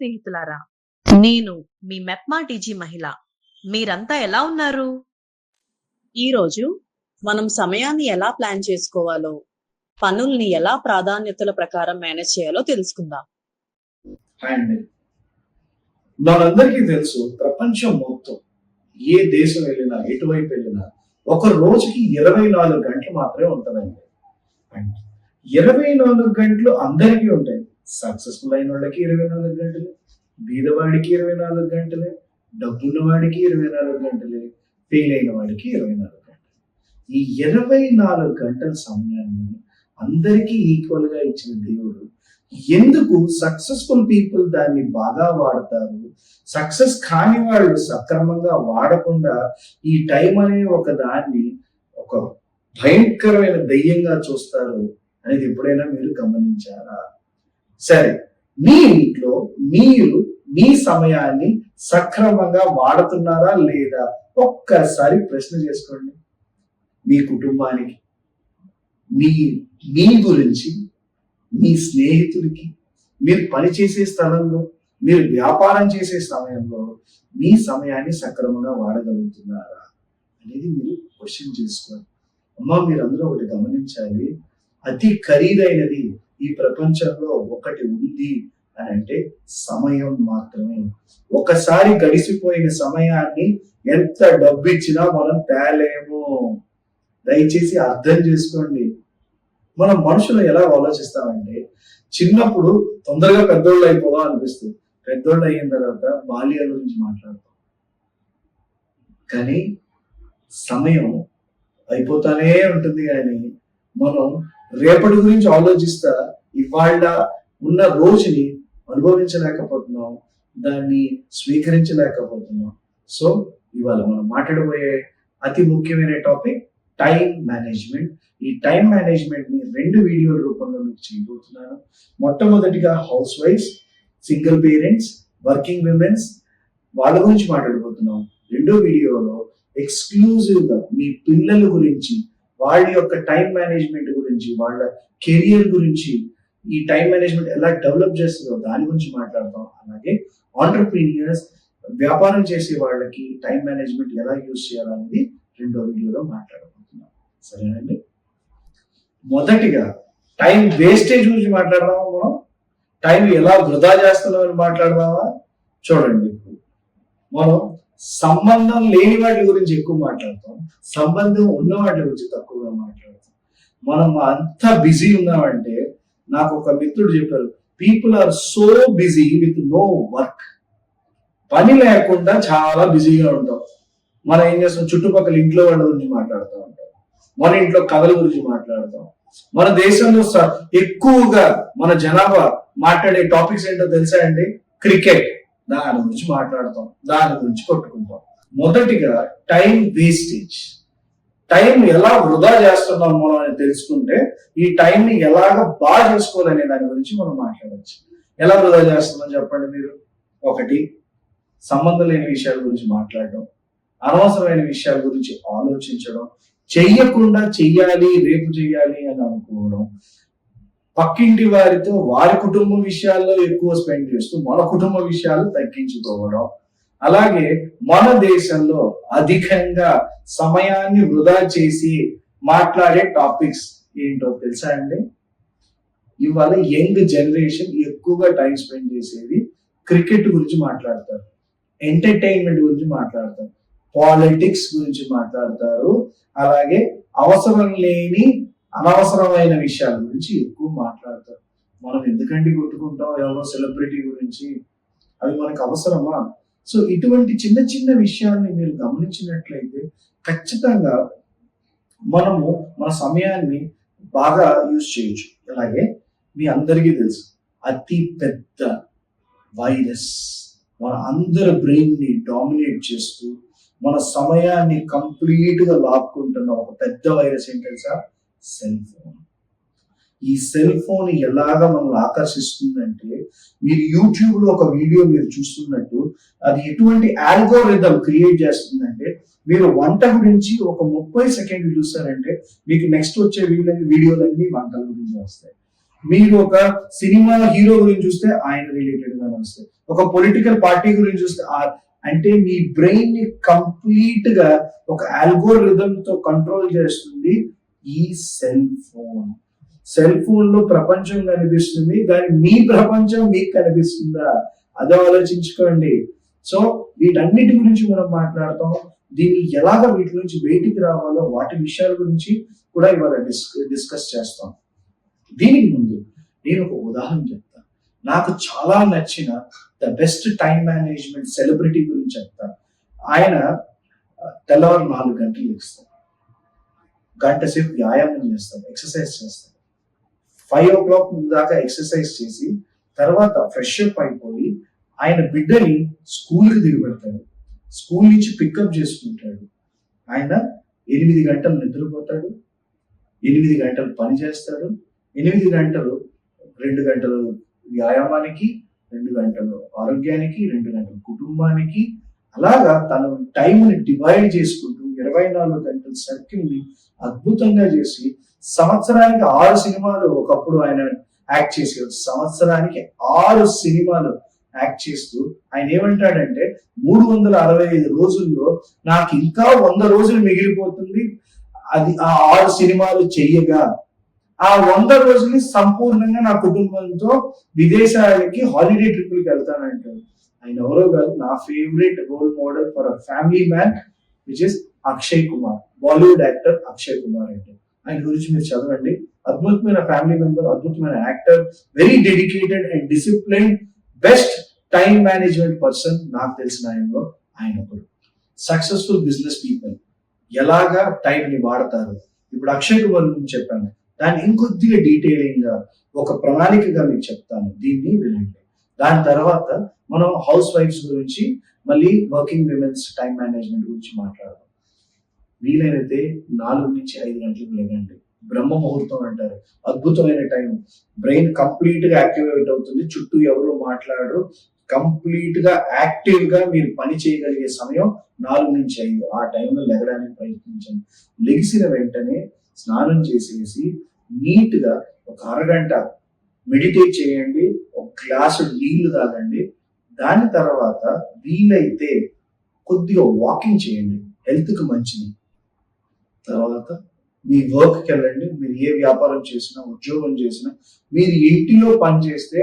స్నేహితులారా? నేను మీ మెప్మా టీజీ మహిళ. మీరంతా ఎలా ఉన్నారు? ఈరోజు మనం సమయాన్ని ఎలా ప్లాన్ చేసుకోవాలో పనుల్ని ఎలా ప్రాధాన్యతల ప్రకారం మేనేజ్ చేయాలో తెలుసుకుందాం. మనందరికీ తెలుసు ప్రపంచం మొత్తం ఏ దేశం వెళ్ళినా ఎటువైపు వెళ్ళినా ఒక రోజుకి ఇరవై నాలుగు గంటలు మాత్రమే ఉంటుందండి. ఇరవై నాలుగు గంటలు అందరికీ ఉంటాయి. సక్సెస్ఫుల్ అయిన వాళ్ళకి ఇరవై నాలుగు గంటలు బీదవాడికి ఇరవై నాలుగు గంటలే డబ్బున్న వాడికి ఇరవై నాలుగు గంటలే ఫెయిల్ అయిన వాడికి ఇరవై నాలుగు గంటలు. ఈ ఇరవై నాలుగు గంటల సమయాన్ని అందరికీ ఈక్వల్గా ఇచ్చిన దేవుడు ఎందుకు సక్సెస్ఫుల్ పీపుల్ దాన్ని బాగా వాడతారు? సక్సెస్ కాని వాళ్ళు సక్రమంగా వాడకుండా ఈ టైం అనే ఒక దాన్ని ఒక భయంకరమైన దయ్యంగా చూస్తారు అనేది ఎప్పుడైనా మీరు గమనించారా? సరే మీ ఇంట్లో మీరు మీ సమయాన్ని సక్రమంగా వాడుతున్నారా లేదా? ఒక్కసారి ప్రశ్న చేసుకోండి. మీ కుటుంబానికి మీ మీ గురించి మీ స్నేహితుడికి మీరు పనిచేసే స్థలంలో మీరు వ్యాపారం చేసే సమయంలో మీ సమయాన్ని సక్రమంగా వాడగలుగుతున్నారా అనేది మీరు క్వశ్చన్ చేసుకోవాలి. మీరు మీరందరూ ఒకటి గమనించాలి. అతి ఖరీదైనది ఈ ప్రపంచంలో ఒకటి ఉంది అని అంటే సమయం మాత్రమే. ఒకసారి గడిసిపోయిన సమయాన్ని ఎంత డబ్బు ఇచ్చినా మనం తేలేము. దయచేసి అర్థం చేసుకోండి. మనం మనుషులు ఎలా ఆలోచిస్తామంటే చిన్నప్పుడు తొందరగా పెద్దోళ్ళు అయిపోదాం అనిపిస్తుంది. పెద్దోళ్ళు అయిన తర్వాత బాల్యాల గురించి మాట్లాడతాం. కానీ సమయం అయిపోతానే ఉంటుంది కానీ మనం రేపటి గురించి ఆలోచిస్తా ఇవాళ ఉన్న రోజుని అనుభవించలేకపోతున్నాం దాన్ని స్వీకరించలేకపోతున్నాం. సో ఇవాళ మనం మాట్లాడబోయే అతి ముఖ్యమైన టాపిక్ టైం మేనేజ్మెంట్. ఈ టైం మేనేజ్మెంట్ని రెండు వీడియోల రూపంలో మీకు చేయబోతున్నాను. మొట్టమొదటిగా house wives single parents working women's వాళ్ళ గురించి మాట్లాడబోతున్నాం. రెండో వీడియోలో ఎక్స్క్లూజివ్గా మీ పిల్లల గురించి వాళ్ళ యొక్క టైం మేనేజ్మెంట్ గురించి వాళ్ళ కెరియర్ గురించి ఈ టైం మేనేజ్మెంట్ ఎలా డెవలప్ చేస్తుందో దాని గురించి మాట్లాడతాం. అలాగే ఆంటర్ప్రీనియర్స్ వ్యాపారం చేసే వాళ్ళకి టైం మేనేజ్మెంట్ ఎలా యూజ్ చేయాలనేది రెండో వీడియోలో మాట్లాడబోతున్నాం. సరేనండి మొదటిగా టైం వేస్టేజ్ గురించి మాట్లాడదామా మనం? టైం ఎలా వృధా చేస్తున్నామని మాట్లాడదామా? చూడండి. ఇప్పుడు మనం సంబంధం లేని వాటి గురించి ఎక్కువ మాట్లాడతాం. సంబంధం ఉన్న వాటి గురించి తక్కువగా మాట్లాడతాం. మనం అంత బిజీ ఉన్నామంటే నాకు ఒక మిత్రుడు చెప్పారు people are so busy with no work పని లేకుండా చాలా బిజీగా ఉంటాం. మనం ఏం చేస్తాం? చుట్టుపక్కల ఇంట్లో వాళ్ళ గురించి మాట్లాడుతూ ఉంటాం. మన ఇంట్లో కథల గురించి మాట్లాడతాం. మన దేశంలో ఎక్కువగా మన జనాభా మాట్లాడే టాపిక్స్ ఏంటో తెలుసా అండి? క్రికెట్. దాని గురించి మాట్లాడతాం. దాని గురించి కొట్టుకుంటాం. మొదటిగా టైం వేస్టేజ్ టైం ఎలా వృధా చేస్తున్నాం మనం అని తెలుసుకుంటే ఈ టైంని ఎలాగ బాగా చేసుకోవాలనే దాని గురించి మనం మాట్లాడవచ్చు. ఎలా వృధా చేస్తున్నాం చెప్పండి మీరు? ఒకటి సంబంధం లేని విషయాల గురించి మాట్లాడడం. అనవసరమైన విషయాల గురించి ఆలోచించడం. చెయ్యకుండా చెయ్యాలి రేపు చెయ్యాలి అని అనుకోవడం. పక్కింటి వారితో వారి కుటుంబ విషయాల్లో ఎక్కువ స్పెండ్ చేస్తూ మన కుటుంబ విషయాలు తగ్గించుకోవడం. అలాగే మన దేశంలో అధికంగా సమయాన్ని వృధా చేసి మాట్లాడే టాపిక్స్ ఏంటో తెలుసా అండి? ఇవాళ యంగ్ జనరేషన్ ఎక్కువగా టైం స్పెండ్ చేసేది క్రికెట్ గురించి మాట్లాడతారు ఎంటర్టైన్మెంట్ గురించి మాట్లాడతారు పాలిటిక్స్ గురించి మాట్లాడతారు అలాగే అవసరం లేని అనవసరమైన విషయాల గురించి ఎక్కువ మాట్లాడతారు. మనం ఎందుకండి కొట్టుకుంటాం? ఎవరో సెలబ్రిటీ గురించి. అవి మనకు అవసరమా? సో ఇటువంటి చిన్న చిన్న విషయాల్ని మీరు గమనించినట్లయితే ఖచ్చితంగా మనము మన సమయాన్ని బాగా యూజ్ చేయొచ్చు. అలాగే మీ అందరికీ తెలుసు. అతి పెద్ద వైరస్ మన అందరి బ్రెయిన్ని డామినేట్ చేస్తూ మన సమయాన్ని కంప్లీట్గా లాక్కుంటున్న ఒక పెద్ద వైరస్ ఏంటి తెలుసా? సెల్ ఫోన్ ఈ సెల్ ఫోన్ ఎలాగ మనల్ని ఆకర్షిస్తుందంటే మీరు యూట్యూబ్లో ఒక వీడియో మీరు చూస్తున్నట్టు అది ఎటువంటి ఆల్గోరిథం క్రియేట్ చేస్తుందంటే మీరు వంట గురించి ఒక ముప్పై సెకండ్లు చూస్తారంటే మీకు నెక్స్ట్ వచ్చే వీడియో వీడియోలన్నీ వంటల గురించి వస్తాయి. మీరు ఒక సినిమా హీరో గురించి చూస్తే ఆయన రిలేటెడ్గా వస్తాయి. ఒక పొలిటికల్ పార్టీ గురించి చూస్తే అంటే మీ బ్రెయిన్ని కంప్లీట్గా ఒక ఆల్గోరిథం తో కంట్రోల్ చేస్తుంది. ఈ సెల్ ఫోన్. సెల్ ఫోన్లో ప్రపంచం కనిపిస్తుంది. కానీ మీ ప్రపంచం మీకు కనిపిస్తుందా? అదే ఆలోచించుకోండి. సో వీటన్నిటి గురించి మనం మాట్లాడతాం. దీన్ని ఎలాగ వీటి నుంచి బయటికి రావాలో వాటి విషయాల గురించి కూడా ఇవాళ డిస్ డిస్కస్ చేస్తాం. దీనికి ముందు నేను ఒక ఉదాహరణ చెప్తాను నాకు చాలా నచ్చిన the best time management celebrity గురించి చెప్తాను ఆయన తెల్లవారు నాలుగు గంటలు ఇస్తారు గంట సేపు వ్యాయామం చేస్తాం ఎక్సర్సైజ్ చేస్తారు ఫైవ్ ఓ క్లాక్ ముందు దాకా ఎక్సర్సైజ్ చేసి తర్వాత ఫ్రెష్ అప్ అయిపోయి ఆయన బిడ్డని స్కూల్కి దిగబెడతాడు. స్కూల్ నుంచి పికప్ చేసుకుంటాడు. ఆయన ఎనిమిది గంటలు నిద్రపోతాడు ఎనిమిది గంటలు పని చేస్తాడు ఎనిమిది గంటలు రెండు గంటలు వ్యాయామానికి రెండు గంటలు ఆరోగ్యానికి రెండు గంటలు కుటుంబానికి అలాగా తన టైంని డివైడ్ చేసుకుంటూ ఇరవై నాలుగు గంటల సర్కిల్ని అద్భుతంగా చేసి సంవత్సరానికి ఆరు సినిమాలు ఒకప్పుడు ఆయన యాక్ట్ చేసేవారు. సంవత్సరానికి ఆరు సినిమాలు యాక్ట్ చేస్తూ ఆయన ఏమంటాడంటే మూడు వందల అరవై ఐదు రోజుల్లో నాకు ఇంకా వంద రోజులు మిగిలిపోతుంది. అది ఆ ఆరు సినిమాలు చెయ్యగా. ఆ వంద రోజుల్ని సంపూర్ణంగా నా కుటుంబంతో విదేశాలకి హాలిడే ట్రిప్లకి వెళ్తానంటాడు. ఆయన ఎవరో కాదు నా favourite role model for a family man which is Akshay Kumar Bollywood actor Akshay Kumar అంటే. ఆయన గురించి మీరు చదవండి. అద్భుతమైన ఫ్యామిలీ మెంబర్ అద్భుతమైన actor very dedicated and discipline best time management person నాకు తెలిసిన ఆయనలో ఆయన ఒకడు. సక్సెస్ఫుల్ బిజినెస్ పీపుల్ ఎలాగా టైం ని వాడతారు? ఇప్పుడు అక్షయ్ కుమార్ గురించి చెప్పాను. దాన్ని ఇంకొద్దిగా డీటెయిలింగ్గా ఒక ప్రణాళికగా మీకు చెప్తాను. దీన్ని వినండి. దాని తర్వాత మనం హౌస్ వైఫ్స్ గురించి మళ్ళీ వర్కింగ్ విమెన్స్ టైం మేనేజ్మెంట్ గురించి మాట్లాడదాం. వీలైనతే నాలుగు నుంచి ఐదు గంటలకు లేదండి బ్రహ్మ ముహూర్తం అంటారు. అద్భుతమైన టైం బ్రెయిన్ కంప్లీట్గా యాక్టివేట్ అవుతుంది. చుట్టూ ఎవరు మాట్లాడరు. కంప్లీట్గా యాక్టివ్గా మీరు పని చేయగలిగే సమయం నాలుగు నుంచి ఐదు. ఆ టైంలో లెగడానికి ప్రయత్నించండి. లెగిసిన వెంటనే స్నానం చేసేసి నీట్గా ఒక అరగంట మెడిటేట్ చేయండి. ఒక గ్లాసు నీళ్ళు తాగండి. దాని తర్వాత వీలైతే కొద్దిగా వాకింగ్ చేయండి. హెల్త్కి మంచిది. తర్వాత మీ వర్క్కి వెళ్ళండి మీరు ఏ వ్యాపారం చేసినా ఉద్యోగం చేసినా మీరు ఇంటిలో పని చేస్తే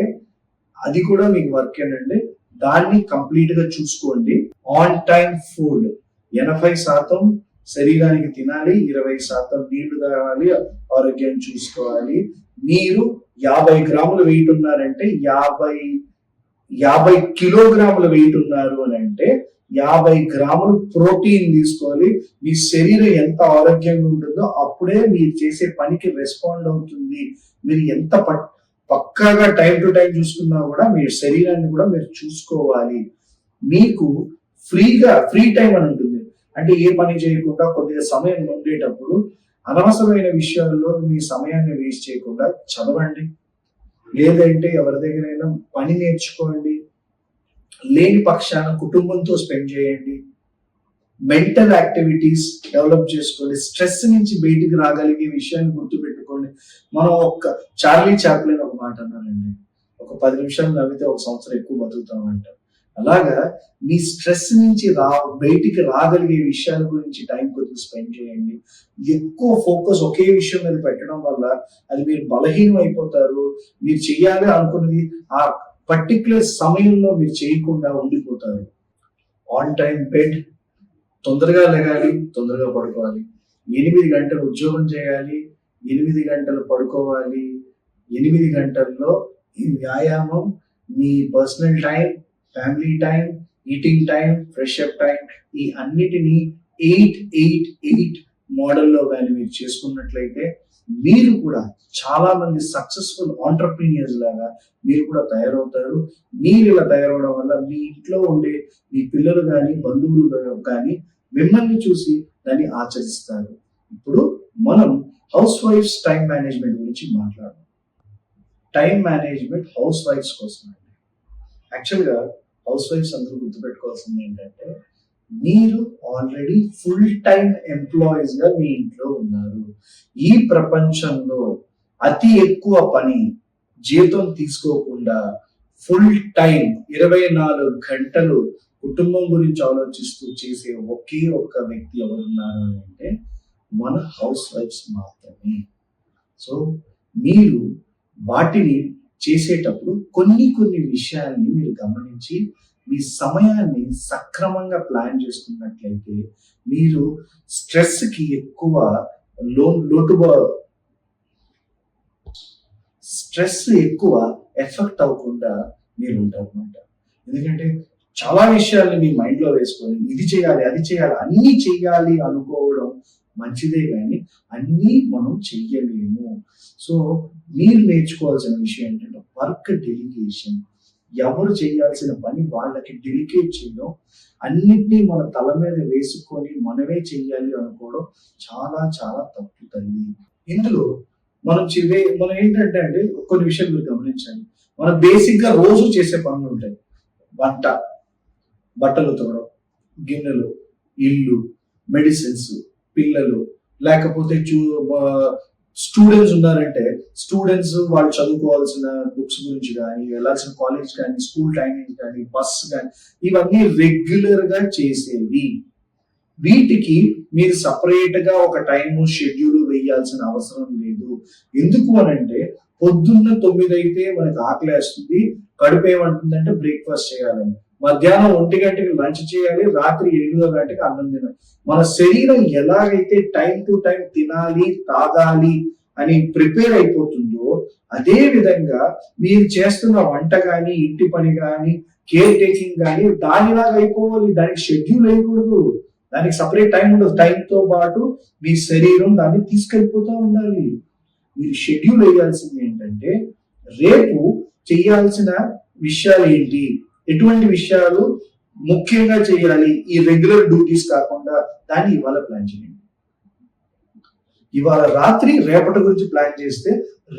అది కూడా మీకు వర్క్ ఏనండి. దాన్ని కంప్లీట్గా చూసుకోండి. ఆన్ టైం ఫుడ్ ఎనభై శాతం శరీరానికి తినాలి ఇరవై శాతం నీళ్ళు తాగాలి ఆరోగ్యం చూసుకోవాలి. మీరు యాభై గ్రాములు వెయిట్ ఉన్నారంటే యాభై యాభై కిలోగ్రాముల వెయిట్ ఉన్నారు అని అంటే యాభై గ్రాములు ప్రోటీన్ తీసుకోవాలి. మీ శరీరం ఎంత ఆరోగ్యంగా ఉంటుందో అప్పుడే మీరు చేసే పనికి రెస్పాండ్ అవుతుంది. మీరు ఎంత పక్కాగా టైం టు టైం చూసుకున్నా కూడా మీ శరీరాన్ని కూడా మీరు చూసుకోవాలి. మీకు ఫ్రీగా ఫ్రీ టైం అని ఉంటుంది. అంటే ఏ పని చేయకుండా కొద్దిగా సమయం ఉండేటప్పుడు అనవసరమైన విషయాల్లో మీ సమయాన్ని వేస్ట్ చేయకుండా చదవండి. లేదంటే ఎవరి దగ్గరైనా పని నేర్చుకోండి. లేని పక్షాన కుటుంబంతో స్పెండ్ చేయండి. మెంటల్ యాక్టివిటీస్ డెవలప్ చేసుకోండి. స్ట్రెస్ నుంచి బయటికి రాగలిగే విషయాన్ని గుర్తుపెట్టుకోండి. మనం ఒక చార్లీ చాప్లిన్ ఒక మాట అన్నానండి. ఒక పది నిమిషాలు నవ్వితే ఒక సంవత్సరం ఎక్కువ బతుకుతామంట. అలాగా మీ స్ట్రెస్ నుంచి రా బయటికి రాగలిగే విషయాల గురించి టైం కొద్దిగా స్పెండ్ చేయండి. ఎక్కువ ఫోకస్ ఒకే విషయం మీద పెట్టడం వల్ల అది మీరు బలహీనం అయిపోతారు మీరు చెయ్యాలి అనుకున్నది ఆ పర్టికులర్ సమయంలో మీరు చేయకుండా ఉండిపోతారు. ఆన్ టైం బెడ్ తొందరగా లెగాలి తొందరగా పడుకోవాలి. ఎనిమిది గంటలు ఉద్యోగం చేయాలి ఎనిమిది గంటలు పడుకోవాలి. ఎనిమిది గంటల్లో ఈ వ్యాయామం మీ personal time family time eating time fresh up time ఈ అన్నిటినీ ఎయిట్ ఎయిట్ ఎయిట్ మోడల్లో కానీ మీరు చేసుకున్నట్లయితే మీరు కూడా చాలా మంది సక్సెస్ఫుల్ ఆంటర్ప్రీనియర్స్ లాగా మీరు కూడా తయారవుతారు. మీరు ఇలా తయారవడం వల్ల మీ ఇంట్లో ఉండే మీ పిల్లలు కానీ బంధువులు కానీ మిమ్మల్ని చూసి దాన్ని ఆచరిస్తారు. ఇప్పుడు మనం హౌస్ వైఫ్స్ టైం మేనేజ్మెంట్ గురించి మాట్లాడదాం. టైం మేనేజ్మెంట్ హౌస్ వైఫ్స్ కోసం అండి యాక్చువల్గా హౌస్ వైఫ్స్ అందరూ గుర్తుపెట్టుకోవాల్సింది ఏంటంటే మీరు ఆల్రెడీ ఫుల్ టైం ఎంప్లాయీస్గా మీ ఇంట్లో ఉన్నారు. ఈ ప్రపంచంలో అతి ఎక్కువ పని జీతం తీసుకోకుండా ఫుల్ టైం ఇరవై నాలుగు గంటలు కుటుంబం గురించి ఆలోచిస్తూ చేసే ఒకే ఒక్క వ్యక్తి ఎవరున్నారు అంటే మన హౌస్ వైఫ్స్ మాత్రమే. సో మీరు వాటిని చేసేటప్పుడు కొన్ని కొన్ని విషయాల్ని మీరు గమనించి మీ సమయాన్ని సక్రమంగా ప్లాన్ చేసుకున్నట్లయితే మీరు స్ట్రెస్కి ఎక్కువ లో లోటుగా స్ట్రెస్ ఎక్కువ ఎఫెక్ట్ అవ్వకుండా మీరు ఉంటారనమాట ఎందుకంటే చాలా విషయాల్ని మీ మైండ్లో వేసుకొని ఇది చేయాలి అది చేయాలి అన్ని చేయాలి అనుకోవడం మంచిదే కానీ అన్నీ మనం చెయ్యలేము. సో మీరు నేర్చుకోవాల్సిన విషయం ఏంటంటే వర్క్ డెలిగేషన్. ఎవరు చేయాల్సిన పని వాళ్ళకి డెలికేట్ చేయడం అన్నిటినీ మన తల మీద వేసుకొని మనమే చెయ్యాలి అనుకోవడం చాలా చాలా తప్పు తల్లి. ఇందులో మనం చివే మనం ఏంటంటే అండి కొన్ని విషయాలు మీరు గమనించండి. మనం బేసిక్గా రోజు చేసే పనులు ఉంటాయి. వంట బట్టలు తోడం గిన్నెలు ఇల్లు మెడిసిన్స్ పిల్లలు లేకపోతే చూ స్టూడెంట్స్ ఉన్నారంటే స్టూడెంట్స్ వాళ్ళు చదువుకోవాల్సిన బుక్స్ గురించి కానీ వెళ్ళాల్సిన కాలేజ్ కానీ స్కూల్ టైమింగ్ కానీ బస్ కానీ ఇవన్నీ రెగ్యులర్గా చేసేవి. వీటికి మీరు సపరేట్గా ఒక టైం షెడ్యూల్ వేయాల్సిన అవసరం లేదు. ఎందుకు అనంటే పొద్దున్న తొమ్మిది అయితే మనకి ఆకలి వేస్తుంది కడుపు ఏమంటుందంటే బ్రేక్ఫాస్ట్ చేయాలని. మధ్యాహ్నం ఒంటి గంటకి లంచ్ చేయాలి రాత్రి ఎనిమిదో గంటకి అన్నం తినాలి. మన శరీరం ఎలాగైతే టైం టు టైం తినాలి తాగాలి అని ప్రిపేర్ అయిపోతుందో అదే విధంగా మీరు చేస్తున్న వంట కానీ ఇంటి పని కానీ కేర్ టేకింగ్ కానీ దానిలాగా అయిపోవాలి. దానికి షెడ్యూల్ వేయకూడదు దానికి సపరేట్ టైం ఉండదు. టైంతో పాటు మీ శరీరం దాన్ని తీసుకెళ్ళిపోతూ ఉండాలి. మీరు షెడ్యూల్ వేయాల్సింది ఏంటంటే రేపు చేయాల్సిన విషయాలు ఏంటి? ఎటువంటి విషయాలు ముఖ్యంగా చేయాలి ఈ రెగ్యులర్ డ్యూటీస్ కాకుండా దాన్ని ఇవాళ ప్లాన్ చేయండి. ఇవాళ రాత్రి రేపటి గురించి ప్లాన్ చేస్తే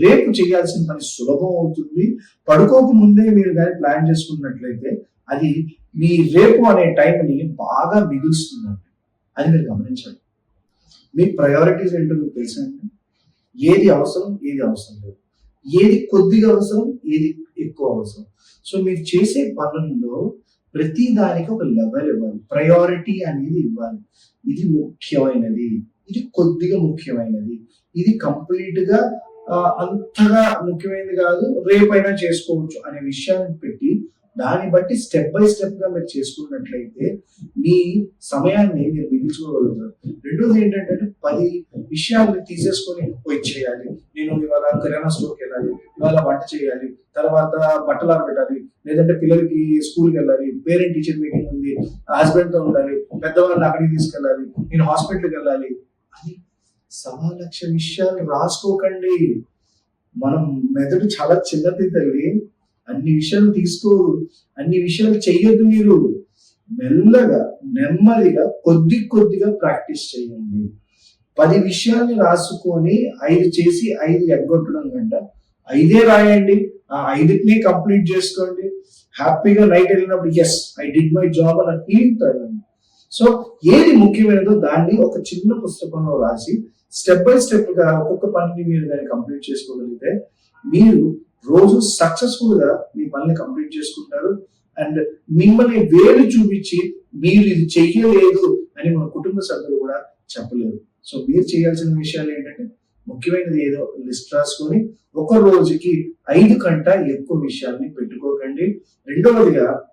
రేపు చేయాల్సిన పని సులభం అవుతుంది. పడుకోక ముందే మీరు కానీ ప్లాన్ చేసుకున్నట్లయితే అది మీ రేపు అనే టైంని బాగా మిగులుస్తుందండి అది మీరు గమనించండి. మీ ప్రయారిటీస్ ఏంటో మీకు తెలుసండి ఏది అవసరం ఏది అవసరం లేదు. ఏది కొద్దిగా అవసరం ఏది ఎక్కువ అవసరం. సో మీరు చేసే పనుల్లో ప్రతి దానికి ఒక లెవెల్ ఇవ్వాలి. ప్రయారిటీ అనేది ఇవ్వాలి. ఇది ముఖ్యమైనది. ఇది కొద్దిగా ముఖ్యమైనది. ఇది కంప్లీట్గా అంతగా ముఖ్యమైనది కాదు రేపైనా చేసుకోవచ్చు అనే విషయాన్ని పెట్టి దాన్ని బట్టి స్టెప్ బై స్టెప్గా మీరు చేసుకున్నట్లయితే మీ సమయాన్ని మీరు మిగిల్చుకోగలుగుతారు రెండోది ఏంటంటే పది విషయాలను తీసేసుకొని పోయి చేయాలి. నేను ఇవాళ కిరాణా స్టోర్కి వెళ్ళాలి ఇవాళ వంట చేయాలి తర్వాత బట్టలు ఆరబెట్టాలి లేదంటే పిల్లలకి స్కూల్కి వెళ్ళాలి పేరెంట్ టీచర్ మీటింగ్ ఉంది హస్బెండ్తో ఉండాలి పెద్దవాళ్ళని అక్కడికి తీసుకెళ్ళాలి నేను హాస్పిటల్కి వెళ్ళాలి. అని సవా లక్ష విషయాలు రాసుకోకండి. మనం మెదడు చాలా చిన్నది తల్లి. అన్ని విషయాలు తీసుకోరు అన్ని విషయాలు చెయ్యొద్దు మీరు. మెల్లగా నెమ్మదిగా కొద్ది కొద్దిగా ప్రాక్టీస్ చేయండి పది విషయాల్ని రాసుకొని ఐదు చేసి ఐదు ఎగ్గొట్టడం కంట ఐదే రాయండి. ఆ ఐదుటిని కంప్లీట్ చేసుకోండి. హ్యాపీగా నైట్ వెళ్ళినప్పుడు yes I did my job అని ఫీలింగ్ తగ్గండి సో ఏది ముఖ్యమైనదో దాన్ని ఒక చిన్న పుస్తకంలో రాసి స్టెప్ బై స్టెప్గా ఒక్కొక్క పనిని మీరు దాన్ని కంప్లీట్ చేసుకోగలిగితే మీరు రోజు సక్సెస్ఫుల్గా మీ పనిని కంప్లీట్ చేసుకుంటారు. అండ్ మిమ్మల్ని వేలు చూపించి మీరు ఇది చెయ్యలేదు అని మన కుటుంబ సభ్యులు కూడా చెప్పలేరు. సో మీరు చేయాల్సిన విషయాలు ఏంటంటే ముఖ్యమైనది ఏదో లిస్ట్ రాసుకొని ఒక రోజుకి ఐదు కంట ఎక్కువ విషయాల్ని పెట్టుకోకండి. రెండవదిగా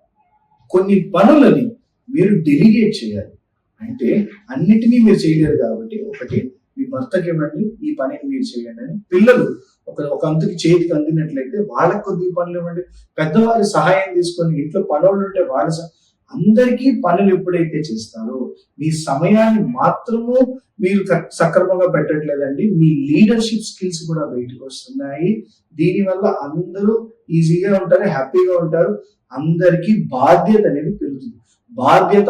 కొన్ని పనులని మీరు డెలిగేట్ చేయాలి. అంటే అన్నిటినీ మీరు చేయలేరు కాబట్టి ఒకటి మీ భర్తకి ఇవ్వండి ఈ పనిని మీరు చేయండి అని. పిల్లలు ఒక ఒక అంతకి చేతికి అందినట్లయితే వాళ్ళకు కొద్ది పనులు ఇవ్వండి. పెద్దవారి సహాయం తీసుకొని ఇంట్లో పనులు ఉంటే వాళ్ళ అందరికీ పనులు ఎప్పుడైతే చేస్తారో మీ సమయాన్ని మాత్రము మీరు సక్రమంగా పెట్టట్లేదండి. మీ లీడర్షిప్ స్కిల్స్ కూడా బయటకు వస్తున్నాయి. దీనివల్ల అందరూ ఈజీగా ఉంటారు హ్యాపీగా ఉంటారు. అందరికీ బాధ్యత అనేది పెరుగుతుంది. బాధ్యత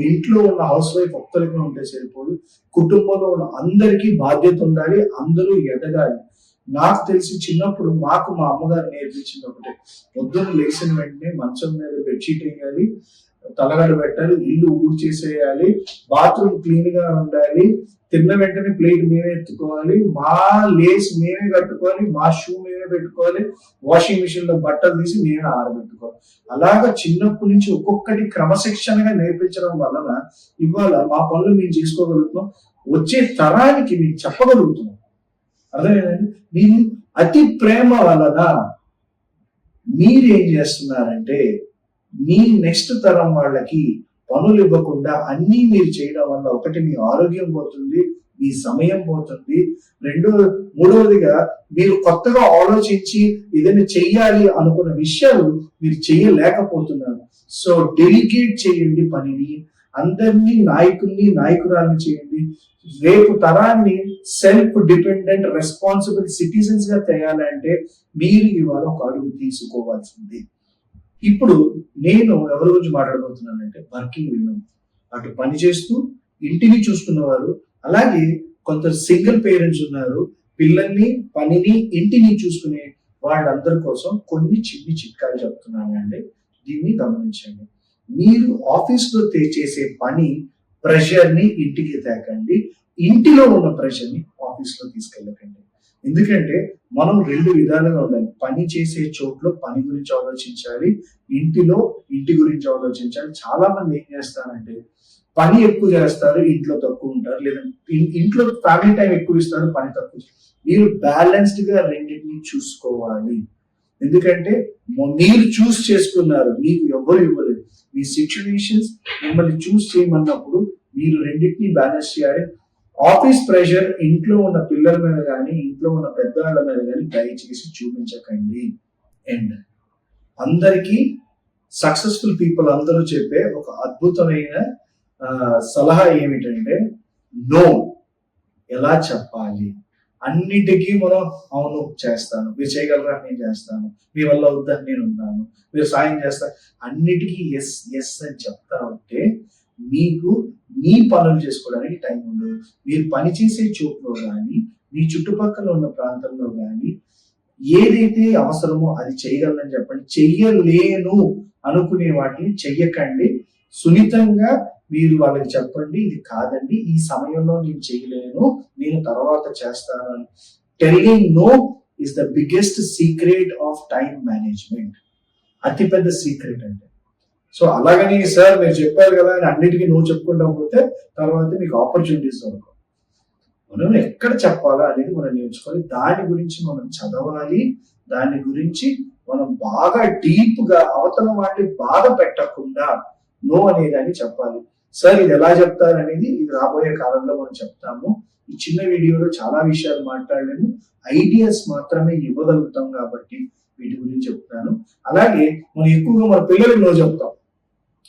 ఇంట్లో ఉన్న హౌస్ వైఫ్ ఒక్కరికి ఉంటే సరిపోదు. కుటుంబంలో ఉన్న అందరికీ బాధ్యత ఉండాలి. అందరూ ఎదగాలి. నాకు తెలిసి చిన్నప్పుడు మాకు మా అమ్మగారు నేర్పించింది ఒకటే. పొద్దున్న లేచిన వెంటనే మంచం మీద బెడ్షీట్ వేయాలి తలగడ పెట్టాలి ఇల్లు ఊడ్చేసేయాలి బాత్రూమ్ క్లీన్గా ఉండాలి తిన్న వెంటనే ప్లేట్ మేమే ఎత్తుకోవాలి మా లేస్ మేమే కట్టుకోవాలి మా షూ మేమే పెట్టుకోవాలి వాషింగ్ మిషన్లో బట్టలు తీసి మేమే ఆరబెట్టుకోవాలి. అలాగా చిన్నప్పటి నుంచి ఒక్కొక్కటి క్రమశిక్షణగా నేర్పించడం వలన ఇవాళ మా పనులు మేము చేసుకోగలుగుతున్నాం. వచ్చే తరానికి మేము చెప్పగలుగుతున్నాం అర్థమైందండి? మీరు అతి ప్రేమ వలన మీరేం చేస్తున్నారంటే మీ నెక్స్ట్ తరం వాళ్ళకి పనులు ఇవ్వకుండా అన్నీ మీరు చేయడం వల్ల ఒకటి మీ ఆరోగ్యం పోతుంది మీ సమయం పోతుంది. రెండో మూడవదిగా మీరు కొత్తగా ఆలోచించి ఏదైనా చెయ్యాలి అనుకున్న విషయాలు మీరు చేయలేకపోతున్నారు. సో డెలిగేట్ చేయండి పనిని. అందరినీ నాయకుల్ని నాయకురాల్ని చేయండి. రేపు తరాన్ని సెల్ఫ్ డిపెండెంట్ రెస్పాన్సిబుల్ సిటిజన్స్గా తేయాలంటే మీరు ఇవాళ ఒక అడుగు తీసుకోవాల్సింది. ఇప్పుడు నేను ఎవరి గురించి మాట్లాడబోతున్నానంటే వర్కింగ్ విమెన్. అటు పని చేస్తూ ఇంటిని చూసుకున్నవారు అలాగే కొంత సింగిల్ పేరెంట్స్ ఉన్నారు. పిల్లల్ని పనిని ఇంటిని చూసుకునే వాళ్ళందరి కోసం కొన్ని చిన్ని చిట్కాలు చెప్తున్నానండి. దీన్ని గమనించండి. మీరు ఆఫీస్లో చేసే పని ప్రెషర్ని ఇంటికి తేకండి. ఇంటిలో ఉన్న ప్రెషర్ని ఆఫీస్లో ఆఫీస్లో తీసుకెళ్ళకండి. ఎందుకంటే మనం రెండు విధాలుగా ఉండాలి. పని చేసే చోట్లో పని గురించి ఆలోచించాలి. ఇంటిలో ఇంటి గురించి ఆలోచించాలి. చాలా మంది ఏం చేస్తారంటే పని ఎక్కువ చేస్తారు ఇంట్లో తక్కువ ఉంటారు. లేదా ఇంట్లో ఫ్యామిలీ టైం ఎక్కువ ఇస్తారు పని తక్కువ మీరు బ్యాలెన్స్డ్గా రెండింటిని చూసుకోవాలి. ఎందుకంటే మీరు చూస్ చేసుకున్నారు మీకు ఎవరు ఇవ్వలేదు. మీ సిచ్యువేషన్స్ మిమ్మల్ని చూస్ చేయమన్నప్పుడు మీరు రెండింటిని బ్యాలెన్స్ చేయాలి. ఆఫీస్ ప్రెషర్ ఇంట్లో ఉన్న పిల్లల మీద కానీ ఇంట్లో ఉన్న పెద్దవాళ్ళ మీద కానీ దయచేసి చూపించకండి. అండ్ అందరికీ సక్సెస్ఫుల్ పీపుల్ అందరూ చెప్పే ఒక అద్భుతమైన సలహా ఏమిటంటే నో ఎలా చెప్పాలి? అన్నిటికీ మనం అవును చేస్తాను. మీరు చేయగలరా? నేను చేస్తాను. మీ వల్ల వద్దని నేను ఉన్నాను. మీరు సాయం చేస్తా అన్నిటికీ ఎస్ ఎస్ అని చెప్తా ఉంటే మీకు మీ పనులు చేసుకోవడానికి టైం ఉండదు. మీరు పని చేసే చోట్లో కానీ మీ చుట్టుపక్కల ఉన్న ప్రాంతంలో కానీ ఏదైతే అవసరమో అది చేయగలనని చెప్పండి. చెయ్యలేను అనుకునే వాటిని చెయ్యకండి. సున్నితంగా మీరు వాళ్ళకి చెప్పండి ఇది కాదండి ఈ సమయంలో నేను చేయలేను నేను తర్వాత చేస్తాను అని. Telling no is the biggest secret of time management అతిపెద్ద సీక్రెట్ అంటే సో అలాగని సార్ మీరు చెప్పారు కదా అని అన్నిటికీ నువ్వు చెప్పుకుంటా పోతే తర్వాత మీకు ఆపర్చునిటీస్ దొరకవు. మనం ఎక్కడ చెప్పాలా అనేది మనం నేర్చుకోవాలి. దాని గురించి మనం చదవాలి దాని గురించి మనం బాగా డీప్గా అవతల వాటిని బాధ పెట్టకుండా నో అనేదాన్ని చెప్పాలి. సార్ ఇది ఎలా చెప్తారు అనేది ఇది రాబోయే కాలంలో మనం చెప్తాము. ఈ చిన్న వీడియోలో చాలా విషయాలు మాట్లాడలేము ఐడియాస్ మాత్రమే ఇవ్వగలుగుతాం కాబట్టి వీటి గురించి చెప్తాను. అలాగే మనం ఎక్కువగా మన పిల్లలకి నో చెప్తాం.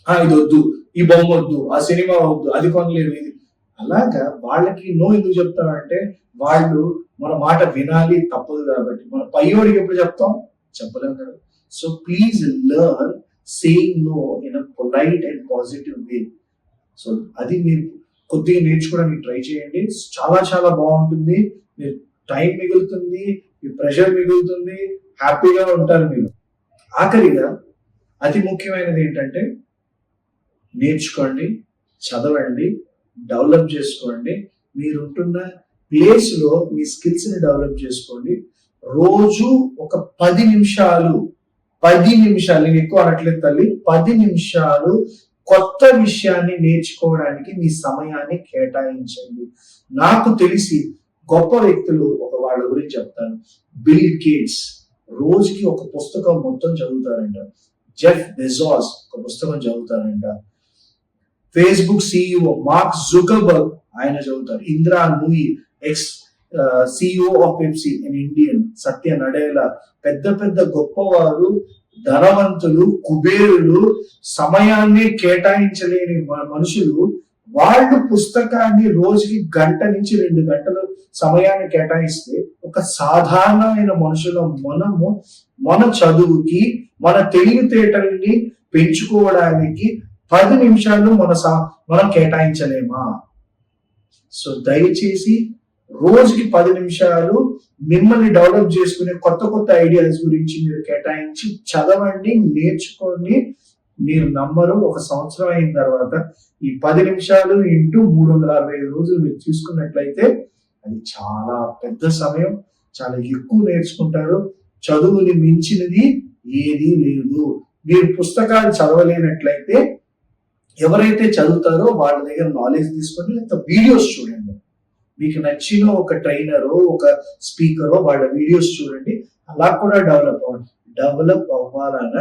ఆ ఇది వద్దు ఈ బొమ్మ వద్దు ఆ సినిమా వద్దు అది కొనలేదు ఇది. అలాగా వాళ్ళకి నో ఎందుకు చెప్తామంటే వాళ్ళు మన మాట వినాలి తప్పదు కాబట్టి. మన పయ్యోడికి ఎప్పుడు చెప్తాం? చెప్పలేం కదా. So please learn saying no in a polite and positive way so అది మీరు కొద్దిగా నేర్చుకోవడానికి ట్రై చేయండి. చాలా చాలా బాగుంటుంది. మీరు టైం మిగులుతుంది మీ ప్రెషర్ మిగులుతుంది హ్యాపీగా ఉంటారు మీరు. ఆఖరిగా అతి ముఖ్యమైనది ఏంటంటే నేర్చుకోండి చదవండి డెవలప్ చేసుకోండి. మీరుంటున్న ప్లేస్లో మీ స్కిల్స్ని డెవలప్ చేసుకోండి. రోజు ఒక పది నిమిషాలు పది నిమిషాలు నేను ఎక్కువ అనట్లేదు తల్లి పది నిమిషాలు కొత్త విషయాన్ని నేర్చుకోవడానికి మీ సమయాన్ని కేటాయించండి. నాకు తెలిసి గొప్ప వ్యక్తులు ఒక వాళ్ళ గురించి చెప్తాను. బిల్ గేట్స్ రోజుకి ఒక పుస్తకం మొత్తం చదువుతారంట. జెఫ్ బెజాస్ ఒక పుస్తకం చదువుతారంట. ఫేస్బుక్ సిఇఓ మార్క్ జుకబర్గ్ ఆయన చదువుతారు. Indira Nooyi ex CEO of Pepsi in Indian Satya Nadella పెద్ద పెద్ద గొప్పవారు ధనవంతులు కుబేరులు సమయాన్ని కేటాయించలేని మ- మనుషులు వాళ్ళు పుస్తకాన్ని రోజుకి గంట నుంచి రెండు గంటలు సమయాన్ని కేటాయిస్తే ఒక సాధారణమైన మనుషుల మనము మన చదువుకి మన తెలివితేటల్ని పెంచుకోవడానికి పది నిమిషాలు మన సా- మనం కేటాయించలేమా? సో దయచేసి రోజుకి పది నిమిషాలు మిమ్మల్ని డెవలప్ చేసుకునే కొత్త కొత్త ఐడియాస్ గురించి మీరు కేటాయించి చదవండి నేర్చుకోండి. మీరు నమ్మరు ఒక సంవత్సరం అయిన తర్వాత ఈ పది నిమిషాలు ఇంటూ మూడు వందల అరవై ఐదు రోజులు మీరు చూసుకున్నట్లయితే అది చాలా పెద్ద సమయం. చాలా ఎక్కువ నేర్చుకుంటారు. చదువుని మించినది ఏదీ లేదు. మీరు పుస్తకాలు చదవలేనట్లయితే ఎవరైతే చదువుతారో వాళ్ళ దగ్గర నాలెడ్జ్ తీసుకొని లేకపోతే వీడియోస్ చూడండి. మీకు నచ్చిన ఒక ట్రైనరో ఒక స్పీకరో వాళ్ళ వీడియోస్ చూడండి. అలా కూడా డెవలప్ అవ్వండి. డెవలప్ అవ్వాలన్న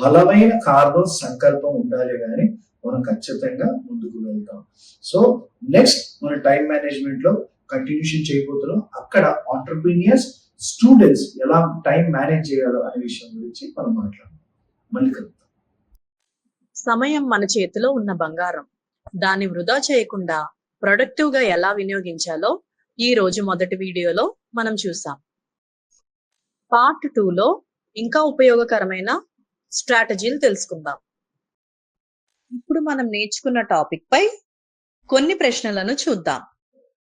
బలమైన కారణం సంకల్పం ఉండాలి కానీ మనం ఖచ్చితంగా ముందుకు వెళ్తాం. సో నెక్స్ట్ మన టైం మేనేజ్మెంట్లో కంటిన్యూషన్ చేయబోతున్నాం. అక్కడ ఆంటర్ప్రీనియర్స్ స్టూడెంట్స్ ఎలా టైం మేనేజ్ చేయాలో అనే విషయం గురించి మనం మాట్లాడదాం. మళ్ళీ కలుగుతాం సమయం మన చేతిలో ఉన్న బంగారం. దాన్ని వృధా చేయకుండా ప్రొడక్టివ్గా ఎలా వినియోగించాలో ఈ రోజు మొదటి వీడియోలో మనం చూసాం. పార్ట్లో ఇంకా ఉపయోగకరమైన స్ట్రాటజీలు తెలుసుకుందాం. ఇప్పుడు మనం నేర్చుకున్న టాపిక్ పై కొన్ని ప్రశ్నలను చూద్దాం.